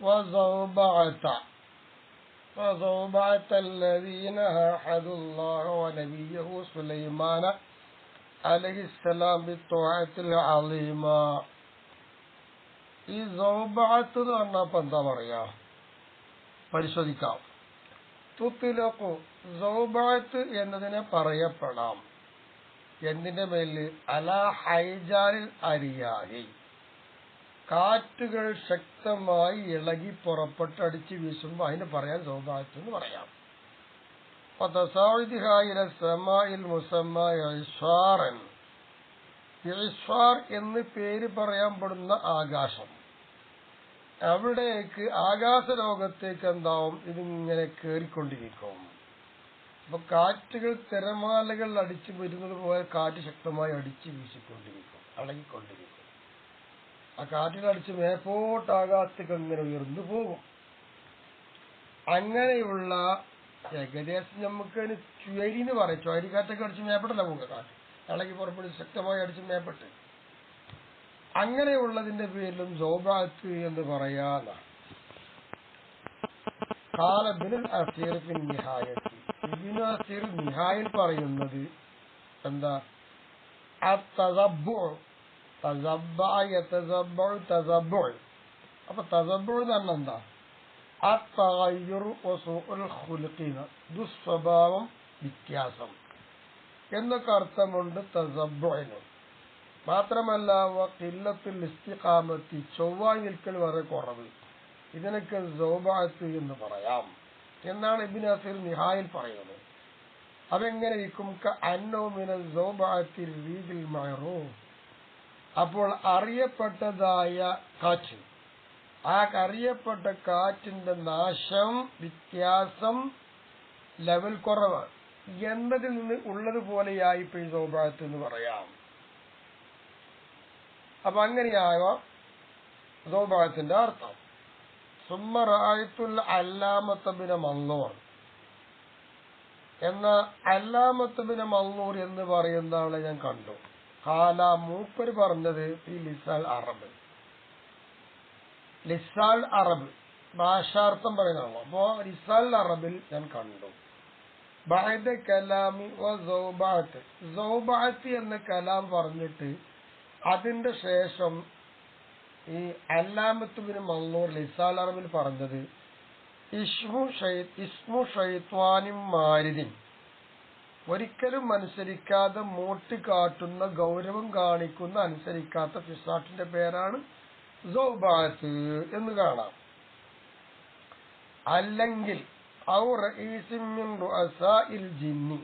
وزوبعة وزوبعة الذين عاهدوا الله ونبيه سليمان عليه السلام بالطاعة العظيمة ഈ സൗബാത്ത് എന്ന് പറഞ്ഞപ്പോ എന്താ പറയാ പരിശോധിക്കാം തുത്തിലക്കു സൗബാത്ത് എന്നതിനെ പറയപ്പെടാം എന്തിന്റെ മേല് അല ഹൈജാലിൽ അരിയായി കാറ്റുകൾ ശക്തമായി ഇളകി പുറപ്പെട്ട് അടിച്ചു വീശുമ്പോൾ അതിന് പറയാൻ സൗഭാഗ്യം എന്ന് പറയാം. എന്ന് പേര് പറയാൻപ്പെടുന്ന ആകാശം. അവിടേക്ക് ആകാശ ലോകത്തേക്ക് എന്താവും? ഇതിങ്ങനെ കേറിക്കൊണ്ടിരിക്കും. അപ്പൊ കാറ്റുകൾ തിരമാലകൾ അടിച്ചു വരുന്നത് പോലെ കാറ്റ് ശക്തമായി അടിച്ചു വീശിക്കൊണ്ടിരിക്കും അളകിക്കൊണ്ടിരിക്കും ആ കാറ്റിലടിച്ച് മേപ്പോട്ട് ആകാശത്തേക്ക് അങ്ങനെ ഉയർന്നു പോകും. അങ്ങനെയുള്ള ഏകദേശം നമുക്ക് ചുവരി എന്ന് പറയും. ചുവരിക്കാറ്റൊക്കെ അടിച്ച് മേപ്പെട്ടല്ല പോകുക കാറ്റ്. ഇളകി പുറപ്പെട്ട് ശക്തമായി അടിച്ച് മേപ്പെട്ട്. അങ്ങനെയുള്ളതിന്റെ പേരിലും സോബാത്ത് എന്ന് അസീർ നിഹായിൽ പറയുന്നത് എന്താ? തസബ്ബു തസബ്ബു തസബ്ബു. അപ്പൊ തസബ്ബു എന്ന് പറഞ്ഞാൽ എന്താ ദുസ്വഭാവം വ്യത്യാസം. എന്നൊക്കെ അർത്ഥമുണ്ട് തസബ്ബുവിന്. മാത്രമല്ല കില്ലത്തിൽ ഇസ്തിഖാമത്തി ചൊവ്വായി നിൽക്കൽ വളരെ കുറവ്. ഇതിനൊക്കെ സൗബാത്ത് എന്ന് പറയാം. എന്നാണ് ഇബിൻ അസീർ നിഹായിൽ പറയുന്നത്. അതെങ്ങനെ ഇരിക്കും? അന്നോമിന സൗബാത്തിൽ വീതിൽ മയറൂ അപ്പോൾ അറിയപ്പെട്ടതായ കാറ്റ്. ആ അറിയപ്പെട്ട കാറ്റിന്റെ നാശം വ്യത്യാസം ലെവൽ കുറവ് എന്നതിൽ നിന്ന് ഉള്ളതുപോലെയായി ഈ എന്ന് പറയാം. അപ്പൊ അങ്ങനെയാകാം സൗഭാഗത്തിന്റെ അർത്ഥം. സുമ്മറായത്തുൽ അല്ലാമത്തബിന മങ്ങൂർ എന്ന അല്ലാമത്തബിന മങ്ങൂർ എന്ന് പറയുന്ന ആളെ ഞാൻ കണ്ടു. കാല മൂപ്പര് പറഞ്ഞത് ഈ ലിസാൽ അറബ്. ലിസാൽ അറബ് ഭാഷാർത്ഥം പറയുന്നതാണല്ലോ. അപ്പോ ലിസാൽ അറബിൽ ഞാൻ കണ്ടു. ബഅദ കലാമി സൗബാത്ത് സൗബാത്ത് എന്ന കലാം പറഞ്ഞിട്ട് അതിന്റെ ശേഷം ഈ അല്ലാമത്തുബിന് മല്ലൂർ ലിസാൽ അറബിൽ പറഞ്ഞത് ഇസ്മു ഇസ്മു ഷൈത്വാനും മാരിദിൻ. ഒരിക്കലും അനുസരിക്കാതെ മൂട്ട് കാട്ടുന്ന ഗൗരവം കാണിക്കുന്ന അനുസരിക്കാത്ത ഫിസാട്ടിന്റെ പേരാണ് സൗബാത്ത് എന്ന് കാണാം. അല്ലെങ്കിൽ ജിന്നി.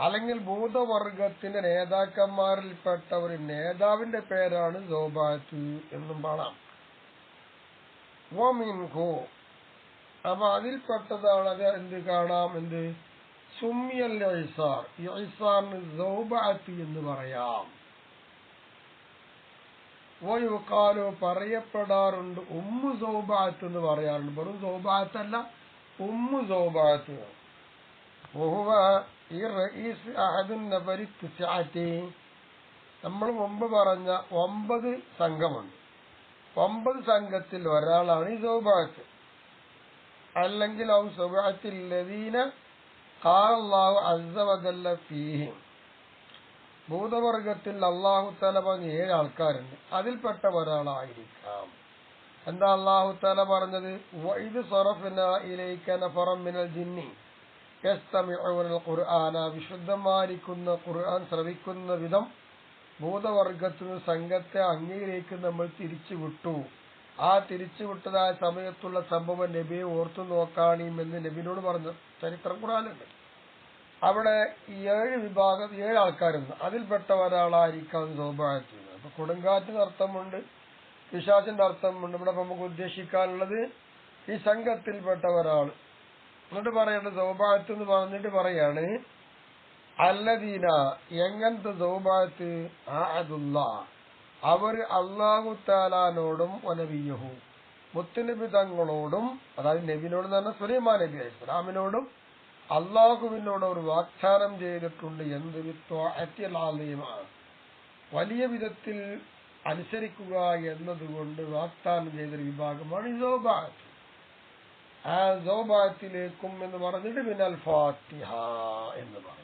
അല്ലെങ്കിൽ ഭൂതവർഗത്തിന്റെ നേതാക്കന്മാരിൽപ്പെട്ട ഒരു നേതാവിന്റെ പേരാണ് സോബാത്ത് എന്നും കാണാം അപ്പൊ അതിൽപ്പെട്ടതാണ് അത് എന്ത് കാണാം? എന്ത്? സുമ്മിയൽ ഇസാർ. സൗബാത്ത് എന്ന് പറയാം. ഓയുക്കാലോ പറയപ്പെടാറുണ്ട് ഉമ്മു സൗബാത്ത് എന്ന് പറയാറുണ്ട്. വെറും സൗബാത്തല്ല ഉമ്മു സൗബാത്ത് നമ്മൾ മുമ്പ് പറഞ്ഞ ഒമ്പത് സംഘമുണ്ട്. ഒമ്പത് സംഘത്തിൽ ഒരാളാണ് ഈ സൗബാത്ത് അല്ലെങ്കിൽ ഔ സൗബാത്തിൽ ലദീന ഫീഹിം ഭൂതവർഗത്തിൽ അള്ളാഹു തല പറഞ്ഞ ഏഴ് ആൾക്കാരുണ്ട്. അതിൽപ്പെട്ട ഒരാളായിരിക്കാം. എന്താ അള്ളാഹു തല പറഞ്ഞത്? ഇത് സൊറഫിന ഇലൈക്കന മിനൽ ജിന്നി. ഖുർആന. വിശുദ്ധമായിരിക്കുന്ന ഖുർആൻ ശ്രവിക്കുന്ന വിധം ഭൂതവർഗത്തിന് സംഘത്തെ അങ്ങയിലേക്ക് നമ്മൾ തിരിച്ചു വിട്ടു ആ തിരിച്ചുവിട്ടതായ സമയത്തുള്ള സംഭവം നബിയെ ഓർത്തു നോക്കാണിയുമെന്ന് നബിനോട് പറഞ്ഞു. ചരിത്രം കൂടാനുണ്ട് അവിടെ ഏഴ് വിഭാഗം ഏഴ് ആൾക്കാരുണ്ട്. അതിൽപ്പെട്ട ഒരാളായിരിക്കാം സൗഭാഗ്യം അപ്പൊ കൊടുങ്കാറ്റിന് അർത്ഥമുണ്ട് പിശാചിന്റെ അർത്ഥമുണ്ട്. ഇവിടെ നമുക്ക് ഉദ്ദേശിക്കാനുള്ളത് ഈ സംഘത്തിൽപ്പെട്ട ഒരാൾ എന്നിട്ട് പറയേണ്ടത് സൗഭാഗ്യത്ത് എന്ന് പറഞ്ഞിട്ട് പറയാണ് അല്ലദീന എങ്ങനത്തെ സൗഭാഗ്യത്ത്? ആദുല്ല അവർ അള്ളാഹു താലാനോടും ഒനബിയഹു മുത്തുനബി തങ്ങളോടും അതായത് നബിനോട് തന്നെ സുലൈമാൻ നബി അലൈഹി ഇസ്ലാമിനോടും അള്ളാഹുവിനോട് അവർ വാഗ്ദാനം ചെയ്തിട്ടുണ്ട് എന്ത് വിത്വാലീമാണ് വലിയ വിധത്തിൽ അനുസരിക്കുക എന്നതുകൊണ്ട് വാഗ്ദാനം ചെയ്തൊരു വിഭാഗമാണ് ആ സോബാത്തിലേക്കും എന്ന് പറഞ്ഞിട്ട് പിന്നെ ഫാത്തിഹ എന്ന് പറയുന്നു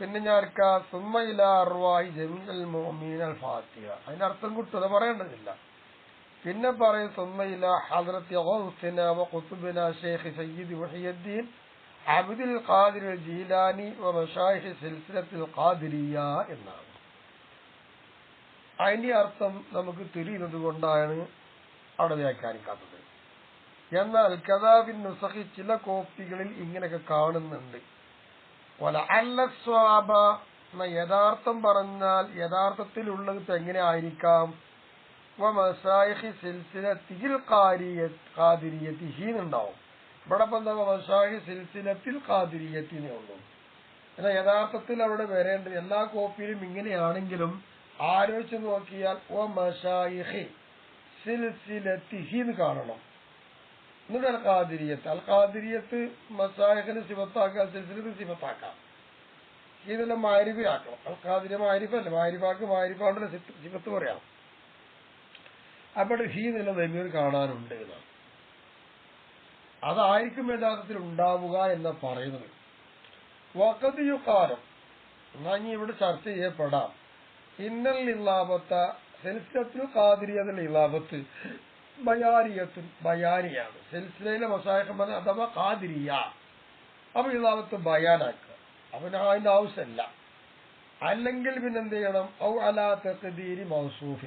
പിന്നെ ഞാൻ സുമ്മയില അർവായി ജമീൽ മോമീൻ അൽ ഫാത്തിഹ. അതിന്റെ അർത്ഥം കിട്ടും അത് പറയേണ്ടതില്ല. പിന്നെ പറയും സുമ്മയില ഹദ്രത്ത് ഗൗസിന വ ഖുതുബിന ഷെയ്ഖ് സയ്യിദ് വഹിയുദ്ദീൻ അബ്ദുൽ ഖാദിർ ജീലാനി വ സിൽസിലത്തുൽ ഖാദിരിയ എന്നാണ്. അതിന്റെ അർത്ഥം നമുക്ക് തിരിയുന്നത് കൊണ്ടാണ് അവിടെ വ്യാഖ്യാനിക്കാത്തത്. എന്നാൽ കഥാബിൻ നുസഹി ചില കോപ്പികളിൽ ഇങ്ങനെയൊക്കെ കാണുന്നുണ്ട്. സ്വാബ എന്ന യഥാർത്ഥം പറഞ്ഞാൽ യഥാർത്ഥത്തിലുള്ളത് എങ്ങനെ ആയിരിക്കാം ഖാദിരിയത്തിഹീന്നുണ്ടാവും ഇവിടെ സിൽസിലത്തിൽ ഖാദിരിയത്തിനേ ഉള്ളൂ. എന്നാൽ യഥാർത്ഥത്തിൽ അവിടെ വരേണ്ടത് എല്ലാ കോപ്പിയിലും ഇങ്ങനെയാണെങ്കിലും ആലോചിച്ച് നോക്കിയാൽ ഓ മഷായിഹി കാണണം. എന്നിട്ട് അൽ ഖാദിരിയത്ത് അൽ ഖാദിരിയത്ത് മസാഹിന് സിബത്താക്കാം സിൽസിലത്ത് സിബത്താക്കാം ഇതെല്ലാം മാരിഫാക്കണം അൽ ഖാദിര മാരിഫല്ല മാരിഫാക്ക് മാരിഫാണ്ടുള്ള സിഫത്ത് പറയാം. അപ്പോൾ ഹീ നില ദമീർ കാണാനുണ്ട് എന്നാണ് അതായിരിക്കും യഥാർത്ഥത്തിൽ ഉണ്ടാവുക എന്ന് പറയുന്നത്. വക്കതിയുക്കാലം എന്നാ ഇനി ഇവിടെ ചർച്ച ചെയ്യപ്പെടാം. ഇന്നൽ ഇല്ലാപത്ത സെൽസത്തിൽ കാതിരിയതിൽ ഇല്ലാപത്ത് ബയാരിയത്തും ബയാരിയാണ്. സിൽസിലയിലെ മസാഹിഖ് പറഞ്ഞ അഥവാ കാതിരിയ അപ്പൊ ഇതാവത്ത് ബയാനാക്കുക. അവന് അതിന്റെ ആവശ്യമല്ല. അല്ലെങ്കിൽ പിന്നെന്ത് ചെയ്യണം? ഔ അലാ തെക്കദീരി മൗസൂഫി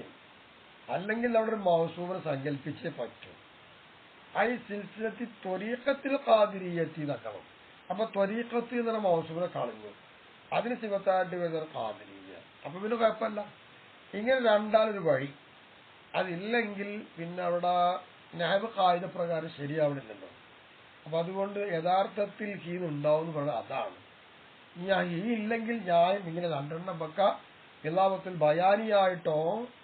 അല്ലെങ്കിൽ അവിടെ ഒരു മൗസൂഫിനെ സങ്കല്പിച്ചേ പറ്റൂ. ഐ സിൽസിലത്തിൽ ത്വരീക്കത്തിൽ കാതിരിയെത്തി നക്കണം അപ്പൊ ത്വരീക്കത്ത് എന്നുള്ള മൗസൂഫിനെ കളഞ്ഞു. അതിന് സിവത്തായിട്ട് വരുന്ന കാതിരിയ അപ്പൊ പിന്നെ കുഴപ്പമില്ല. ഇങ്ങനെ രണ്ടാലൊരു വഴി. അതില്ലെങ്കിൽ പിന്നെ അവിടെ ന്യായ കായിക പ്രകാരം ശരിയാവണില്ലല്ലോ. അപ്പൊ അതുകൊണ്ട് യഥാർത്ഥത്തിൽ ഹീൻ ഉണ്ടാവും എന്ന് പറയുന്നത് അതാണ്. ഞാൻ ഈ ഇല്ലെങ്കിൽ ഞാൻ ഇങ്ങനെ രണ്ടെണ്ണം വെക്ക. എല്ലാവർക്കും ബയാനിയായിട്ടോ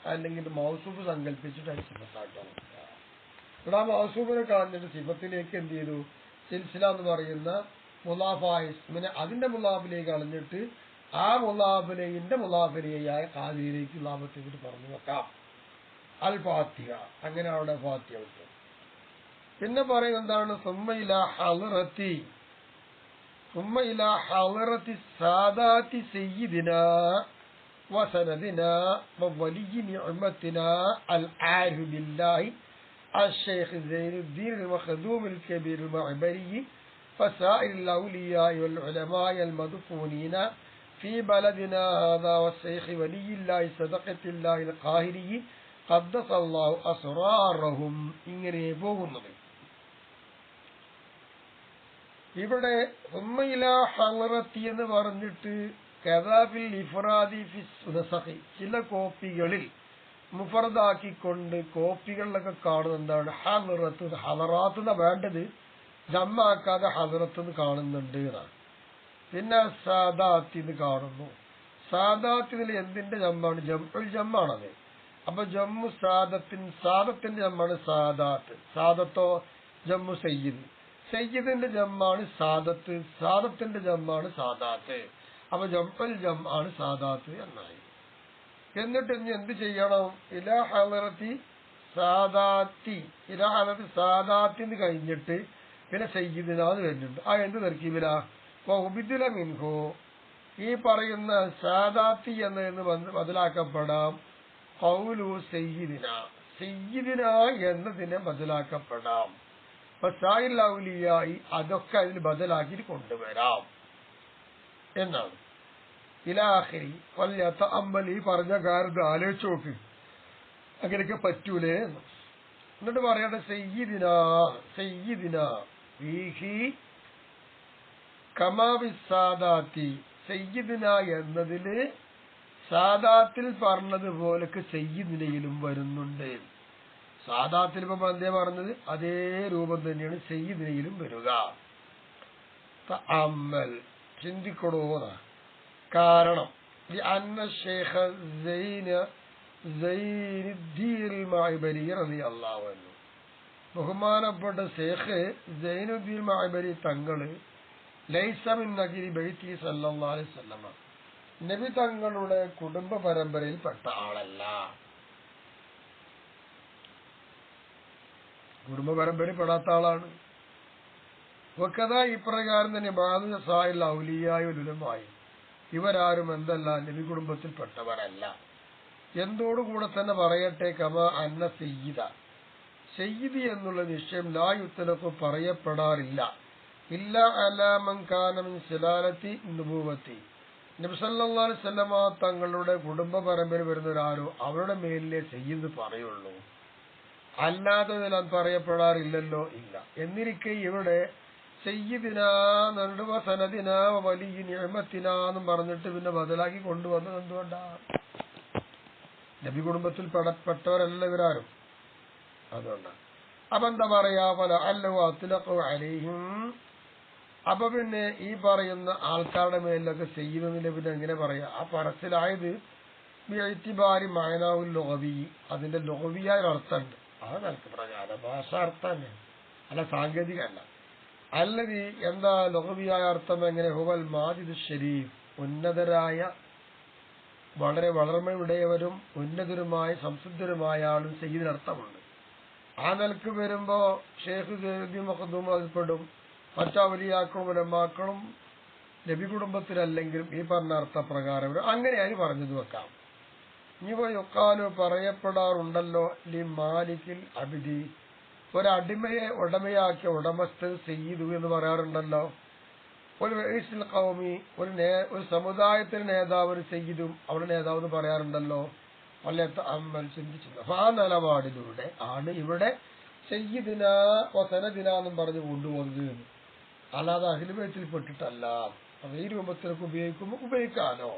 അല്ലെങ്കിൽ മൗസൂഫ് സങ്കല്പിച്ചിട്ടോ അതിന് സിഫത്തായിട്ടോ ഇവിടെ ആ മൗസൂഫിനെ കളഞ്ഞിട്ട് എന്ത് ചെയ്തു? സിൽസില എന്ന് പറയുന്ന മുലാഫായ ഇസ്മിനെ അതിന്റെ മുലാഫിലേക്ക് കളഞ്ഞിട്ട് ആ മുലാഫിലയിന്റെ മുലാഫിലയായ കാതിയിലേക്ക് ലാഭത്തെ പറഞ്ഞു വെക്കാം. അൽ ഫാത്തിഹ അങ്ങനെ അവിടെ ഫാത്തിഹ വിട്ടു പിന്നെ പറയുന്നത് എന്താണ് സുമ്മയില ഹലറത്തി സുമ്മയില ഹലറത്തി സാദാത്തി സയ്യിദിന وسندنا وولي نعمتنا العارف بالله الشيخ زين الدين المخدوم الكبير المعبري فسائر الأولياء والعلماء المدفونين في بلدنا هذا والشيخ ولي الله صدقة الله القاهري അസ്റാറഹും ഇങ്ങനെ പോകുന്നത്. ഇവിടെ ഉമ്മയില എന്ന് പറഞ്ഞിട്ട് കഥാബിൽ ഇഫ്രാദി ഫിസ്ഹി ചില കോപ്പികളിൽ മുഫർദാക്കിക്കൊണ്ട് കോപ്പികളിലൊക്കെ കാണുന്ന എന്താണ്? ഹലറത്ത് ഹലറാത്ത് വേണ്ടത്? ജമ്മാക്കാതെ ഹലറത്ത് കാണുന്നുണ്ട് എന്നാണ്. പിന്നെ സാദാത്തിന്ന് കാണുന്നു. സാദാത്തിൽ എന്തിന്റെ ജമ്മാണ്? ജം ഒരു ജമ്മാണത്. അപ്പൊ ജമ്മു സാദത്തിൻ സാദത്തിന്റെ ജമ്മാണ് സാദാത്ത്. സാദത്തോ ജമ്മു സയ്യിദ്. സയ്യിദിന്റെ ജമ്മാണ് സാദത്ത് സാദത്തിന്റെ ജമ്മാണ് സാദാത്ത്. അപ്പൊ ജംപൽ ജം ആണ് സാദാത്ത് എന്നായി. എന്നിട്ട് ഇനി എന്ത് ചെയ്യണം? ഇലാ ഹലറത്തി സാദാത്തി. ഇലാ ഹലറത്തി സാദാത്തിന് കഴിഞ്ഞിട്ട് പിന്നെ സയ്യിദിനാന്ന് വരുന്നുണ്ട് ആ എന്ത് തെർക്കീബില? മിൻഹോ. ഈ പറയുന്ന സാദാത്തി എന്നതിന് ബദലാക്കപ്പെടാം. കൗലു സയ്യിദിന സയ്യിദിന എന്നതിനെ ബദലാക്കപ്പെടാം. ഔലിയായി അതൊക്കെ അതിൽ ബദലാക്കി കൊണ്ടുവരാം. എന്നാണ്. ഇലാഹരി കൊല്ലത്ത അമ്പൽ ഈ പറഞ്ഞ കാര്യം ആലോചിച്ച് നോക്ക്. അങ്ങനെയൊക്കെ പറ്റൂലേ എന്ന്. എന്നിട്ട് പറയട്ടെ സയ്യിദിന സയ്യിദിന വീഹി കമാവിസാദാത്തി സയ്യിദിന എന്നതിൽ സാദാത്തിൽ പറഞ്ഞതുപോലൊക്കെ നിലയിലും വരുന്നുണ്ട്. സാദാത്തിൽ ഇപ്പൊ എന്തേ പറഞ്ഞത് അതേ രൂപം തന്നെയാണ് സയ്യിദിനയിലും വരിക. അമ്മൽ ചിന്തിക്കണോന്ന കാരണം ബഹുമാനപ്പെട്ട ഷേഖ് സൈനുദ്ദീൻ മഅബരി തങ്ങൾ ലൈസമിൻ നഗിരി ബൈത്തി സല്ലല്ലാഹു അലൈഹി വസല്ലമ നബി തങ്ങളുടെ കുടുംബ പരമ്പരയിൽ പെട്ട ആളല്ല. കുടുംബ പരമ്പരയിൽ പെടാത്ത ആളാണ്. വക്കഥ ഇപ്രകാരം തന്നെ ബാധ സായുള്ള ഔലിയായ ലുലമായി ഇവരാരും എന്തല്ല നബി കുടുംബത്തിൽപ്പെട്ടവരല്ല. എന്തോടുകൂടെ തന്നെ പറയട്ടെ കമ അന്ന സെയ്യിദ. സെയ്യിദി എന്നുള്ള നിശ്ചയം ലായുത്തലക്ക് പറയപ്പെടാറില്ല. ഇല്ല അലാമൻ കാനം ശിലാലത്തി നുപൂവത്തി നബ്സല്ലാ തങ്ങളുടെ കുടുംബ പരമ്പര വരുന്നവരാരോ അവരുടെ മേലിലെ ചെയ്യുന്ന പറയുള്ളൂ. അല്ലാതെ അത് പറയപ്പെടാറില്ലല്ലോ ഇല്ല. എന്നിരിക്കെ ഇവിടെ സയ്യിദിന നടുവ സനദിന വലിയ നിയമത്തിന പറഞ്ഞിട്ട് പിന്നെ ബദലാക്കി കൊണ്ടുവന്നത് എന്തുകൊണ്ടാണ് നബി കുടുംബത്തിൽ പെടപ്പെട്ടവരല്ല ഇവരാരും. അതുകൊണ്ടാണ് അപ്പൊ എന്താ പറയാ? പല അല്ലോ അത്തിലൊക്കെ അപ്പൊ പിന്നെ ഈ പറയുന്ന ആൾക്കാരുടെ മേലിലൊക്കെ ചെയ്യുന്നതിന്റെ പിന്നെ എങ്ങനെ പറയാ? ആ പറച്ചിലായത് എഴുത്തിബാരി മായനാവുൽ ലോവി അതിന്റെ ലോവിയായ അർത്ഥമുണ്ട്. ആ നിലയ്ക്ക് പ്രകാരം ഭാഷ അർത്ഥം തന്നെ. അല്ല സാങ്കേതിക അല്ല. അല്ലതി എന്താ ലോകവിയായ അർത്ഥം എങ്ങനെ? ഹുവൽ മാജിദ് ഷരീഫ് ഉന്നതരായ വളരെ വളർമയുടയവരും ഉന്നതരുമായ സംസിദ്ധരുമായ ആളും ചെയ്യുന്ന അർത്ഥമുണ്ട്. ആ നിലയ്ക്ക് വരുമ്പോ ഷേഖ് മഹദൂം അതിൽപ്പെടും. മറ്റവലിയാക്കളും ഉലമാക്കളും നബി കുടുംബത്തിലല്ലെങ്കിലും ഈ പറഞ്ഞ അർത്ഥപ്രകാരം അങ്ങനെയായി പറഞ്ഞത് വെക്കാം. ഇവ യൊക്കാലോ പറയപ്പെടാറുണ്ടല്ലോ ലി മാലിക്കിൽ അബിദി. ഒരടിമയെ ഉടമയാക്കിയ ഉടമസ്ഥൻ ചെയ്തു എന്ന് പറയാറുണ്ടല്ലോ. ഒരു റൈസിൽ കൗമി ഒരു ഒരു സമുദായത്തിന് നേതാവ് ഒരു സെയ്യിദും അവരുടെ നേതാവ് എന്ന് പറയാറുണ്ടല്ലോ. വല്ലത്ത അമ്മൽ ചിന്തിച്ചു അപ്പൊ ആ നിലപാടിലൂടെ ആണ് ഇവിടെ ചെയ്യദിന വസനദിന എന്നും പറഞ്ഞ് കൊണ്ടുപോകുന്നത് അല്ലാതെ അഖിലുബയത്തിൽ പെട്ടിട്ടല്ല അത് ഈ രൂപത്തിലൊക്കെ ഉപയോഗിക്കുമ്പോൾ ഉപയോഗിക്കാനോ